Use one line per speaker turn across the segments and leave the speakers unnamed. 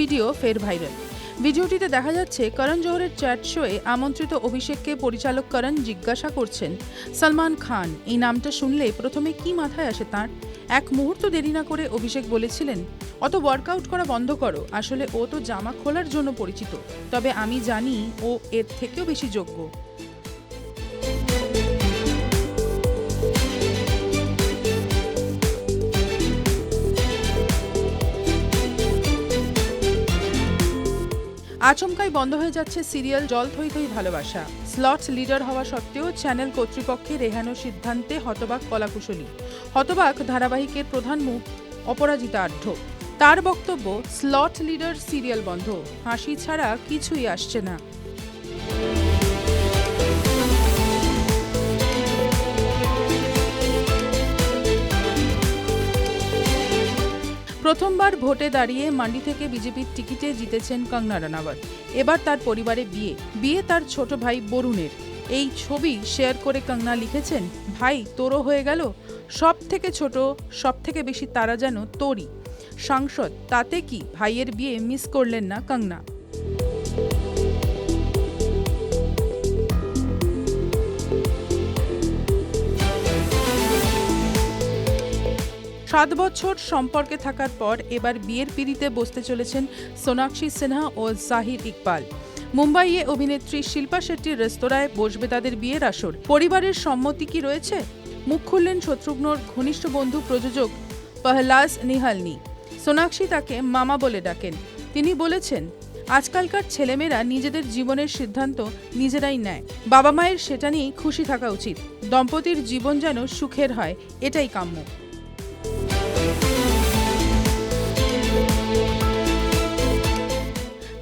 Video ফের viral. ভিডিওটিতে দেখা যাচ্ছে, করণ জোহরের চ্যাট শোয়ে আমন্ত্রিত অভিষেককে পরিচালক করণ জিজ্ঞাসা করছেন, সলমান খান, এই নামটা শুনলে প্রথমে কি মাথায় আসে তার? এক মুহূর্ত দেরি না করে অভিষেক বলেছিলেন, অত ওয়ার্কআউট করা বন্ধ করো, আসলে ও তো জামা খোলার জন্য পরিচিত, তবে আমি জানি ও এর থেকেও বেশি যোগ্য। আচমকাই বন্ধ হয়ে যাচ্ছে সিরিয়াল জল থই থই ভালোবাসা। স্লট লিডার হওয়া সত্ত্বেও চ্যানেল কর্তৃপক্ষের রেহানো সিদ্ধান্তে হতবাক কলাকুশলী। হতবাক ধারাবাহিকের প্রধান মুখ অপরাজিতা আঢ্য তার বক্তব্য, স্লট লিডার সিরিয়াল বন্ধ। হাসি ছাড়া কিছুই আসছে না। প্রথমবার ভোটে দাঁড়িয়ে মান্ডি থেকে বিজেপির টিকিটে জিতেছেন কঙ্গনা রানাওয়াত। এবার তার পরিবারে বিয়ে। বিয়ে তার ছোট ভাই বরুণের। এই ছবি শেয়ার করে কঙ্গনা লিখেছেন, ভাই, তোরও হয়ে গেল। সব থেকে ছোট সব থেকে বেশি তারা যেন তোরই। সাংসদ, তাতে কি ভাইয়ের বিয়ে মিস করলেন না কঙ্গনা? সাত বছর সম্পর্কে থাকার পর এবার বিয়ের পিড়িতে বসতে চলেছেন সোনাক্ষী সিনহা ও জাহির ইকবাল। মুম্বাইয়ে অভিনেত্রী শিল্পা শেট্টির রেস্তোরাঁয় বসবে তাদের বিয়ের আসর। পরিবারের সম্মতি কি রয়েছে? মুখ খুললেন শত্রুঘ্নর ঘনিষ্ঠ বন্ধু প্রযোজক পহলাজ নিহালনি। সোনাক্ষী তাকে মামা বলে ডাকেন। তিনি বলেছেন, আজকালকার ছেলেমেয়েরা নিজেদের জীবনের সিদ্ধান্ত নিজেরাই নেয়। বাবা মায়ের সেটা নিয়েই খুশি থাকা উচিত। দম্পতির জীবন যেন সুখের হয়, এটাই কাম্য।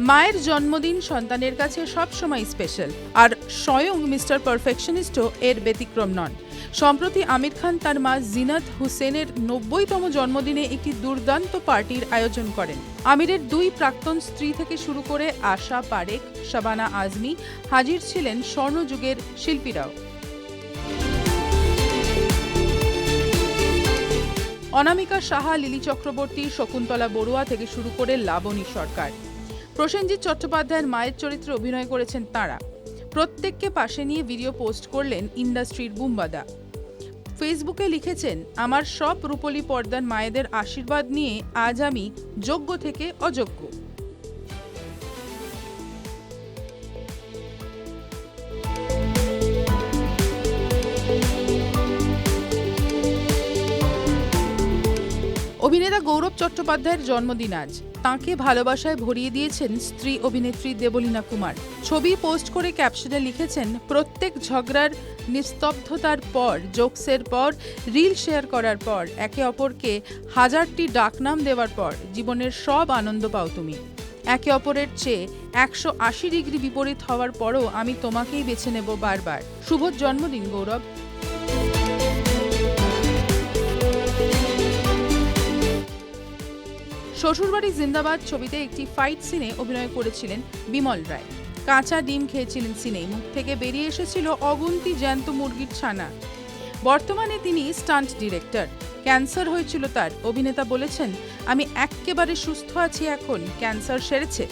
মায়ের জন্মদিন সন্তানের কাছে সবসময় স্পেশাল আর স্বয়ং মিস্টার পারফেকশনিস্টও এর ব্যতিক্রম নন। সম্প্রতি আমির খান তার মা জিনাত হুসেনের নব্বইতম জন্মদিনে একটি দুর্দান্ত পার্টির আয়োজন করেন। আমিরের দুই প্রাক্তন স্ত্রী থেকে শুরু করে আশা পারেক শাবানা আজমি হাজির ছিলেন স্বর্ণযুগের শিল্পীরাও। অনামিকা সাহা, লিলি চক্রবর্তী, শকুন্তলা বড়ুয়া থেকে শুরু করে লাবণী সরকার। প্রসেনজিৎ চট্টোপাধ্যায়ের মায়ের চরিত্রে অভিনয় করেছেন তাঁরা। প্রত্যেককে পাশে নিয়ে ভিডিও পোস্ট করলেন ইন্ডাস্ট্রির বুম্বাদা। ফেসবুকে লিখেছেন, আমার সব রূপলী পর্দার মায়েদের আশীর্বাদ নিয়ে আজ আমি যোগ্য থেকে অযোগ্য। অভিনেতা গৌরব চট্টোপাধ্যায়ের জন্মদিন আজ। তাঁকে ভালোবাসায় ভরিয়ে দিয়েছেন স্ত্রী অভিনেত্রী দেবলীনা কুমার। ছবি পোস্ট করে ক্যাপশনে লিখেছেন, প্রত্যেক ঝগড়ার নিস্তব্ধতার পর, জোকসের পর, রিল শেয়ার করার পর, একে অপরকে হাজারটি ডাকনাম দেওয়ার পর, জীবনের সব আনন্দ পাও তুমি। একে অপরের চেয়ে একশো আশি ডিগ্রি বিপরীত হওয়ার পরও আমি তোমাকেই বেছে নেব বারবার। শুভ জন্মদিন, গৌরব। শ্বশুরবাড়ি জিন্দাবাদ ছবিতে একটি ফাইট সিনে অভিনয় করেছিলেন বিমল রায়। কাঁচা ডিম খেয়েছিলেন সিনে মুখ থেকে বেরিয়ে এসেছিল অগুন্তি জ্যান্ত মুরগির ছানা। বর্তমানে তিনি স্টান্ট ডিরেক্টর ক্যান্সার হয়েছিল তার। অভিনেতা বলেছেন, আমি একেবারে সুস্থ আছি এখন। ক্যান্সার সেরেছে।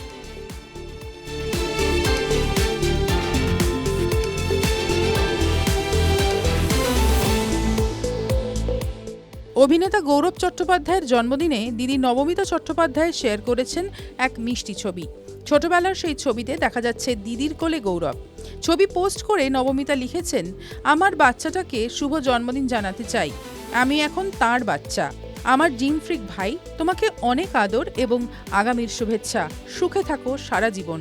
অভিনেতা গৌরব চট্টোপাধ্যায়ের জন্মদিনে দিদি নবমিতা চট্টোপাধ্যায় শেয়ার করেছেন এক মিষ্টি ছবি। ছোটবেলার সেই ছবিতে দেখা যাচ্ছে দিদির কোলে গৌরব। ছবি পোস্ট করে নবমিতা লিখেছেন, আমার বাচ্চাটাকে শুভ জন্মদিন জানাতে চাই। আমি এখন তার বাচ্চা। আমার জিম ফ্রিক ভাই, তোমাকে অনেক আদর এবং আগামীর শুভেচ্ছা। সুখে থাকো সারা জীবন।